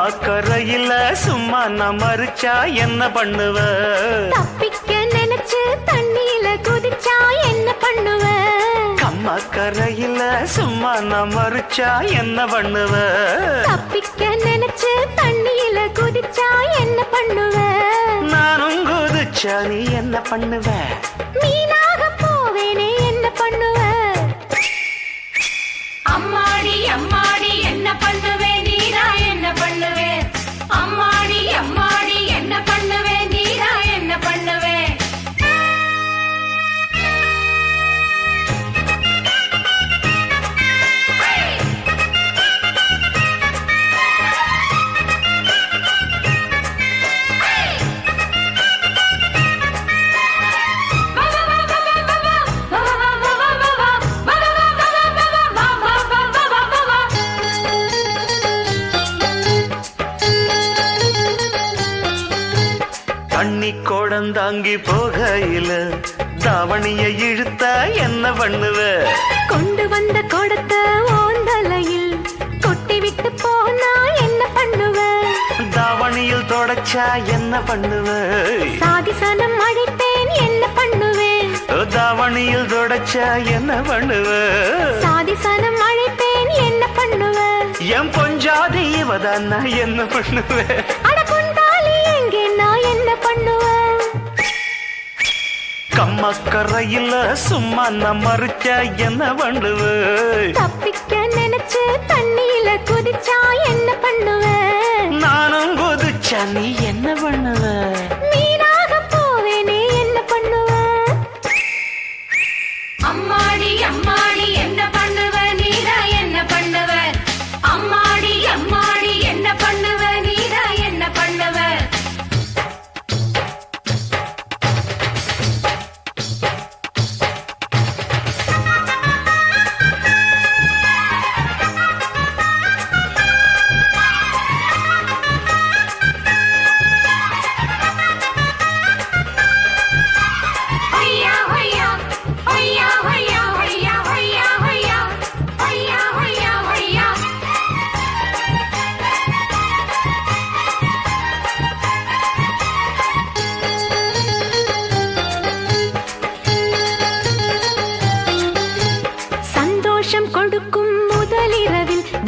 கரையில சும்மா நான் மறிச்சா என்ன பண்ணுவ? தப்பிக்க நினைச்சு தண்ணியில குதிச்சா என்ன பண்ணுவ? கம்மா கரையில சும்மா நான் மறிச்சா என்ன பண்ணுவ? தப்பிக்க நினைச்சு தண்ணியில குதிச்சா என்ன பண்ணுவ? நானும் குதிச்சா நீ என்ன பண்ணுவ? மீனாக போவேனே என்ன பண்ணுவ? அம்மாடி அம்மாடி என்ன பண்ணுவே? கோடந்தாங்கி போகையில தாவணிய இழுத்தா என்ன பண்ணுவ? கொண்டு வந்த கொடுத்த ஓந்தலையில் கொட்டி விட்டு போனா என்ன பண்ணுவ? தாவணியில் தொடச்சா என்ன பண்ணுவ? சாதிசனம் அழைப்பேன் என்ன பண்ணுவேன் தாவணியில் தொடச்சா என்ன பண்ணுவ? சாதிசனம் அழைப்பேன் என்ன பண்ணுவ? என் பொஞ்சாதி இவதான் என்ன பண்ணுவேன் கம்மக்கரையில சும்மா மறிச்சா என்ன பண்ணுவேன் தப்பிக்க நினைச்சு தண்ணியில குதிச்சா என்ன பண்ணுவேன் நானும் குதிச்சா நீ என்ன பண்ணுவ?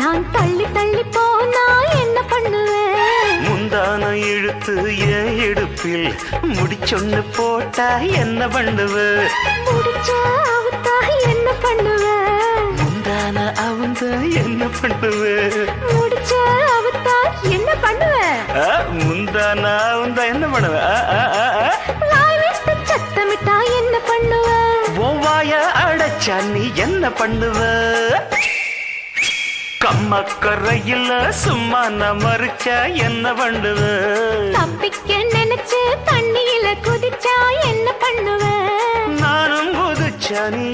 நான் தள்ளி தள்ளி போனா என்ன பண்ணுவேன்? முந்தான இழுத்து என் இடுப்பில் முடிச்சொன்னு போட்டா என்ன பண்ணுவ முடிச்ச அவுத்தா என்ன பண்ணுவேன்? முந்தான அவங்க என்ன பண்ணுவ முடிச்ச அவுத்தா என்ன பண்ணுவேன்? ஆ, முந்தான அவங்க என்ன பண்ணுவ சத்தமிட்டா என்ன பண்ணுவேன்? உன் வாய அடைச்சா நீ என்ன பண்ணுவ கம்மக்கரையில சும்மா நான் மறிச்சா என்ன பண்ணுவ? தப்பிக்க நினைச்சு தண்ணியில குதிச்சா என்ன பண்ணுவேன் நானும் குதிச்சா நீ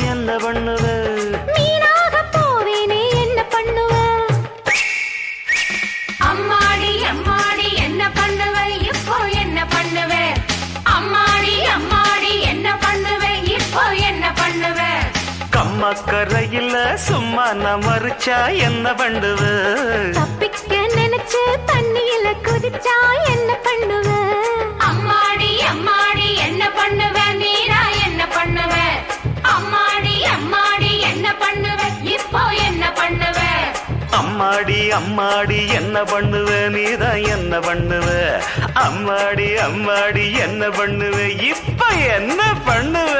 கம்மக்கரையில சும்மா நான் மறிச்சா என்ன பண்ணுவ தப்பிக்க நினைச்சு தண்ணியில குதிச்சா என்ன பண்ணுவேன் அம்மாடி அம்மாடி என்ன பண்ணுவ நீரா என்ன பண்ணுவ அம்மாடி அம்மாடி என்ன பண்ணுவ இப்போ என்ன பண்ணுவ அம்மாடி அம்மாடி என்ன பண்ணுவ நீதான் என்ன பண்ணுவ அம்மாடி அம்மாடி என்ன பண்ணுவ இப்ப என்ன பண்ணுவ